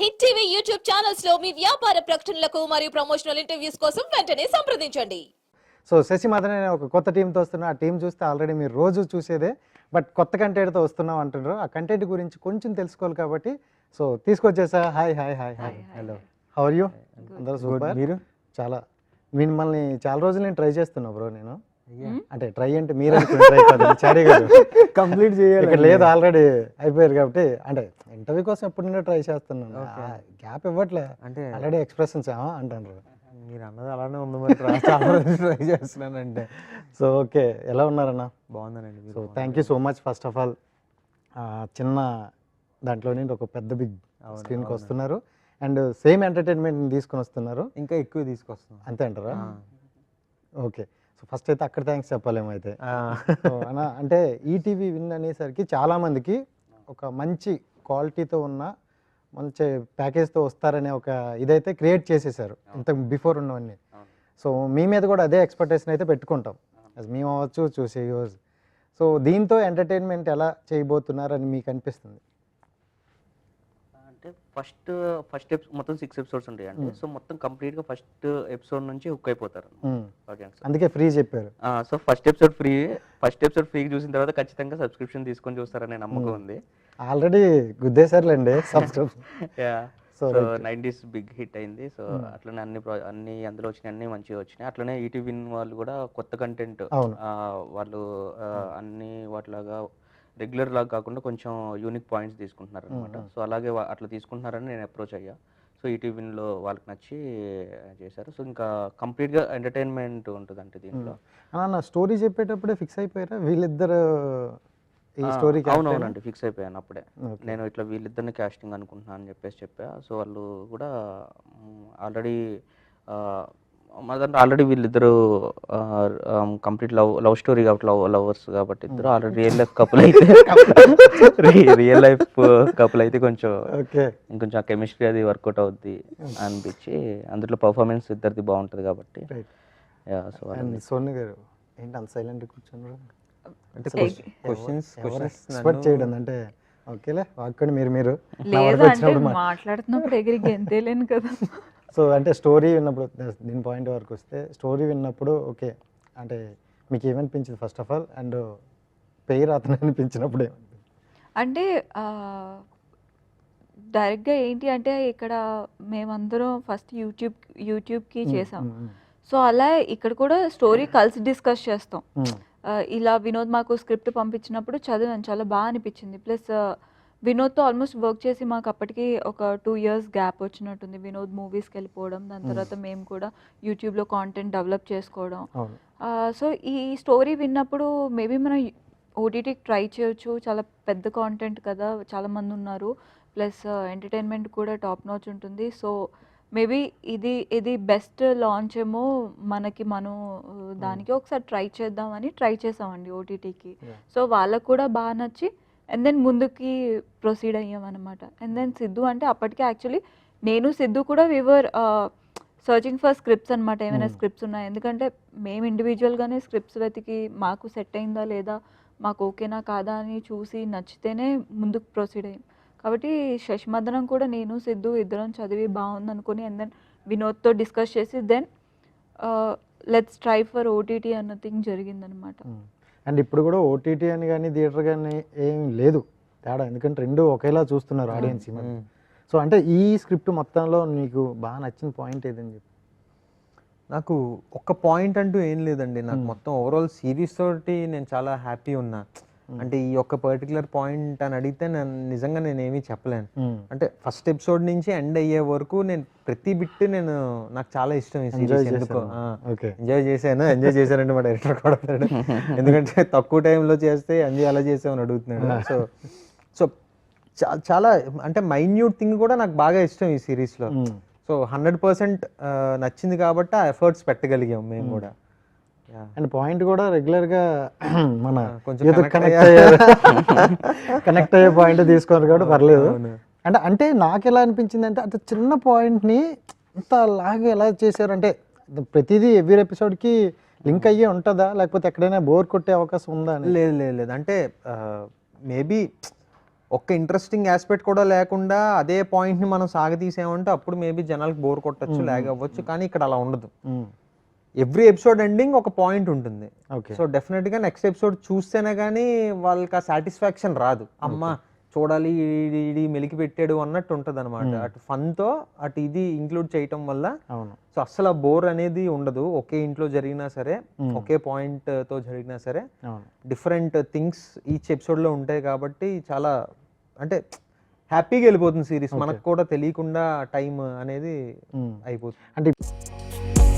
Hit TV YouTube ఛానల్స్లో మీ వ్యాపార ప్రకటనలకు మరియు ప్రమోషనల్ ఇంటర్వ్యూస్ కోసం వెంటనే సంప్రదించండి. సో శశిమాధన్ అనే ఒక కొత్త టీంతో వస్తున్నా ఆ టీం చూస్తే ఆల్రెడీ మీరు రోజు చూసేదే బట్ కొత్త కంటెంట్తో వస్తున్నాం అంటున్నారు. ఆ కంటెంట్ గురించి కొంచెం తెలుసుకోవాలి కాబట్టి so తీసుకొచ్చేసా. Hi hi hi hi. Hello how are you అందరూ సూపర్? మీరు? చాలా. మిమ్మల్ని చాలా రోజులు నేను ట్రై చేస్తున్నా బ్రో నేను. అంటే ట్రై అంటే మీరు ట్రై చారీ గారు కంప్లీట్ చేయాలి ఇక్కడ లేదు ఆల్రెడీ అయిపోయారు కాబట్టి అంటే ఇంటర్వ్యూ కోసం ఎప్పుడు నుండో ట్రై చేస్తున్నాను? గ్యాప్ ఇవ్వట్లే. అంటే ఆల్రెడీ ఎక్స్ప్రెషన్స్ అంటారు మీరు అన్నది అలానే ఉంది మరి ట్రై- చేస్తున్నానంటే. సో ఓకే ఎలా ఉన్నారన్నా? బాగుందనండి so thank you so much first of all చిన్న దాంట్లో నుండి ఒక పెద్ద బిగ్ స్క్రీన్కి. వస్తున్నారు. అండ్ సేమ్ ఎంటర్టైన్మెంట్ తీసుకొని వస్తున్నారు. ఇంకా ఎక్కువ తీసుకొస్తున్నాం అంతే అంటారా? ఓకే సో ఫస్ట్ అయితే అక్కడ థ్యాంక్స్ చెప్పలేము అయితే. ఆ. సో అన్న అంటే ఈటీవీ విన్ అనేసరికి చాలామందికి ఒక మంచి క్వాలిటీతో ఉన్న మంచి ప్యాకేజ్తో వస్తారనే ఒక ఇదైతే క్రియేట్ చేసేసారు. ఇంత బిఫోర్ ఉన్నవన్నీ. సో మీ మీద కూడా అదే ఎక్స్పెక్టేషన్ అయితే పెట్టుకుంటాం. అది మేము అవ్వచ్చు చూసే సో దీంతో ఎంటర్టైన్మెంట్ ఎలా చేయబోతున్నారని మీకు అనిపిస్తుంది? ఫస్ట్ ఫస్ట్ ఎపిసోడ్ మొత్తం సిక్స్ ఎపిసోడ్స్ ఉంటాయి అండి సో మొత్తం కంప్లీట్గా ఫస్ట్ ఎపిసోడ్ నుంచి హుక్ అయిపోతారు. ఓకే అందుకే ఫ్రీ చెప్పారు. So first episode free first episode free చూసిన తర్వాత ఖచ్చితంగా సబ్స్క్రిప్షన్ తీసుకొని చూస్తారనే నమ్మకం ఉంది. Already గుద్దేశారులేండి subscription so so nineties big hit అయింది. సో అట్లనే అన్ని అన్ని అందులో వచ్చినాయి అన్ని మంచిగా వచ్చినాయి. అట్లనే ఈటీవీ విన్ వాళ్ళు కూడా కొత్త కంటెంట్. వాళ్ళు అన్ని వాటిలాగా రెగ్యులర్ లాగా కాకుండా కొంచెం యూనిక్ పాయింట్స్ తీసుకుంటున్నారు అనమాట సో అలాగే అట్లా తీసుకుంటున్నారని నేను అప్రోచ్ అయ్యా. సో ఈటీవీ విన్లో వాళ్ళకి నచ్చి చేశారు. సో ఇంకా కంప్లీట్గా ఎంటర్టైన్మెంట్ ఉంటుంది అంటే దీంట్లో. అన్న స్టోరీ చెప్పేటప్పుడే ఫిక్స్ అయిపోయారా? వీళ్ళిద్దరు ఈ స్టోరీకి అవునవునండి ఫిక్స్ అయిపోయాను అప్పుడే. నేను ఇట్లా వీళ్ళిద్దరిని కాస్టింగ్ అనుకుంటున్నాను అని చెప్పేసి చెప్పా. సో వాళ్ళు కూడా ఆల్రెడీ మా దాంట్లో ఆల్రెడీ వీళ్ళిద్దరు కంప్లీట్ లవ్ లవ్ స్టోరీ కాబట్టి లవ్ లవర్స్ కాబట్టి ఇద్దరు ఆల్రెడీ రియల్ లైఫ్ కపుల్ అయితే. రియల్ లైఫ్ కపుల్ అయితే కొంచెం ఓకే. ఇంకొంచెం ఆ కెమిస్ట్రీ అది వర్కౌట్ అవుద్ది అనిపించి అందులో పర్ఫార్మెన్స్ ఇద్దరిది బాగుంటుంది కాబట్టి. రైట్ సో అండ్ సోని గారు ఏంటి అంత సైలెంట్ కూర్చున్నారు? అంటే క్వశ్చన్స్ చేయడం అంటే ఓకేలే మీరు మీరు. మాట్లాడుతున్నప్పుడు ఎగిరి గెంతేలేను కదా. సో అంటే స్టోరీ విన్నప్పుడు దీని పాయింట్ వరకు వస్తే స్టోరీ విన్నప్పుడు ఓకే అంటే మీకు ఏమనిపించింది ఫస్ట్ ఆఫ్ ఆల్? అండ్ పేరు అతను అనిపించినప్పుడు ఏమనిపించింది? అంటే డైరెక్ట్గా ఏంటి అంటే ఇక్కడ మేమందరం ఫస్ట్ యూట్యూబ్ యూట్యూబ్కి చేసాం. సో అలా ఇక్కడ కూడా స్టోరీ కలిసి డిస్కస్ చేస్తాం. ఇలా వినోద్ మాకు స్క్రిప్ట్ పంపించినప్పుడు చదివాను చాలా బాగా అనిపించింది. ప్లస్ వినోద్తో ఆల్మోస్ట్ వర్క్ చేసి మాకు అప్పటికి ఒక టూ ఇయర్స్ గ్యాప్ వచ్చినట్టుంది. వినోద్ మూవీస్కి వెళ్ళిపోవడం దాని తర్వాత మేము కూడా యూట్యూబ్లో కాంటెంట్ డెవలప్ చేసుకోవడం. సో ఈ స్టోరీ విన్నప్పుడు మేబీ మనం ఓటీటీకి ట్రై చేయొచ్చు. చాలా పెద్ద కాంటెంట్ కదా చాలా మంది ఉన్నారు. ప్లస్ ఎంటర్టైన్మెంట్ కూడా టాప్ నాచ్ ఉంటుంది. సో మేబీ ఇది ఇది బెస్ట్ లాంచ్ ఏమో మనకి మనం దానికి ఒకసారి ట్రై చేద్దామని ట్రై చేసామండి ఓటీటీకి. సో వాళ్ళకు కూడా బాగా నచ్చి అండ్ దెన్ ముందుకి ప్రొసీడ్ అయ్యామన్నమాట. అండ్ దెన్ సిద్ధు అంటే అప్పటికే యాక్చువల్లీ నేను సిద్ధు కూడా వివర్ సర్చింగ్ ఫర్ స్క్రిప్ట్స్ అనమాట ఏమైనా Hmm. స్క్రిప్ట్స్ ఉన్నాయి? ఎందుకంటే మేము ఇండివిజువల్గానే స్క్రిప్ట్స్ వెతికి మాకు సెట్ అయిందా లేదా మాకు ఓకేనా కాదా అని చూసి నచ్చితేనే ముందుకు ప్రొసీడ్ అయ్యాం. కాబట్టి శశిమదనం కూడా నేను సిద్ధు ఇద్దరం చదివి బాగుంది అనుకుని అండ్ దెన్ వినోద్తో డిస్కస్ చేసి then let's try for OTT అన్న థింగ్ జరిగిందనమాట అండ్ ఇప్పుడు కూడా ఓటీటీ అని కానీ థియేటర్ కానీ ఏం లేదు తేడా. ఎందుకంటే రెండు ఒకేలా చూస్తున్నారు ఆడియన్స్ సో అంటే ఈ స్క్రిప్ట్ మొత్తంలో నీకు బాగా నచ్చిన పాయింట్ ఏదని చెప్పి నాకు ఒక పాయింట్ అంటూ ఏం లేదండి. నాకు మొత్తం ఓవరాల్ సిరీస్ తోటి నేను చాలా హ్యాపీ ఉన్నా. అంటే ఈ ఒక్క పర్టికులర్ పాయింట్ అని అడిగితే నేను నిజంగా నేను ఏమీ చెప్పలేను. అంటే ఫస్ట్ ఎపిసోడ్ నుంచి ఎండ్ అయ్యే వరకు నేను ప్రతి బిట్ నేను నాకు చాలా ఇష్టం ఈ ఎంజాయ్ సిరీస్ ఎందుకో. చేశాను ఓకే ఎంజాయ్ చేశాను ఎంజాయ్ చేశానంటే మా డైరెక్టర్ కొడతాడు ఎందుకంటే తక్కువ టైంలో చేస్తే ఎంజాయ్ ఎలా చేసామని అడుగుతున్నాడు. సో సో చాలా అంటే మైన్యూట్ థింగ్ కూడా నాకు బాగా ఇష్టం ఈ సిరీస్లో సో హండ్రెడ్ పర్సెంట్ నచ్చింది కాబట్టి ఆ ఎఫర్ట్స్ పెట్టగలిగాం మేము కూడా. Yeah. అండ్ పాయింట్ కూడా రెగ్యులర్గా మన కొంచెం కనెక్ట్ అయ్యే కనెక్ట్ అయ్యే పాయింట్ తీసుకోరు కాబట్టి పర్లేదు. అంటే అంటే నాకు ఎలా అనిపించింది అంటే అంత చిన్న పాయింట్ని ఇంత లాగా ఎలా చేశారు? అంటే ప్రతిదీ ఎవ్రీ ఎపిసోడ్కి లింక్ అయ్యే ఉంటుందా? లేకపోతే ఎక్కడైనా బోర్ కొట్టే అవకాశం ఉందా అని లేదు లేదు లేదు. అంటే మేబీ ఒక్క ఇంట్రెస్టింగ్ ఆస్పెక్ట్ కూడా లేకుండా అదే పాయింట్ని మనం సాగతీసామంటే అప్పుడు మేబీ జనాలకు బోర్ కొట్టచ్చు లాగ్ అవ్వచ్చు. కానీ ఇక్కడ అలా ఉండదు. ఎవ్రీ ఎపిసోడ్ ఎండింగ్ ఒక పాయింట్ ఉంటుంది. ఓకే. సో డెఫినెట్గా నెక్స్ట్ ఎపిసోడ్ చూస్తేనే కానీ వాళ్ళకి ఆ సాటిస్ఫాక్షన్ రాదు. అమ్మ చూడాలి ఈడి మెలికి పెట్టాడు అన్నట్టు ఉంటుంది అనమాట అటు ఫన్తో అటు ఇది ఇంక్లూడ్ చేయటం వల్ల సో అస్సలు బోర్ అనేది ఉండదు. ఒకే ఇంట్లో జరిగినా సరే. ఒకే పాయింట్తో జరిగినా సరే డిఫరెంట్ థింగ్స్ ఈచ్ ఎపిసోడ్లో ఉంటాయి కాబట్టి చాలా అంటే హ్యాపీగా వెళ్ళిపోతుంది సిరీస్. మనకు కూడా తెలియకుండా టైం అనేది. అయిపోతుంది. అంటే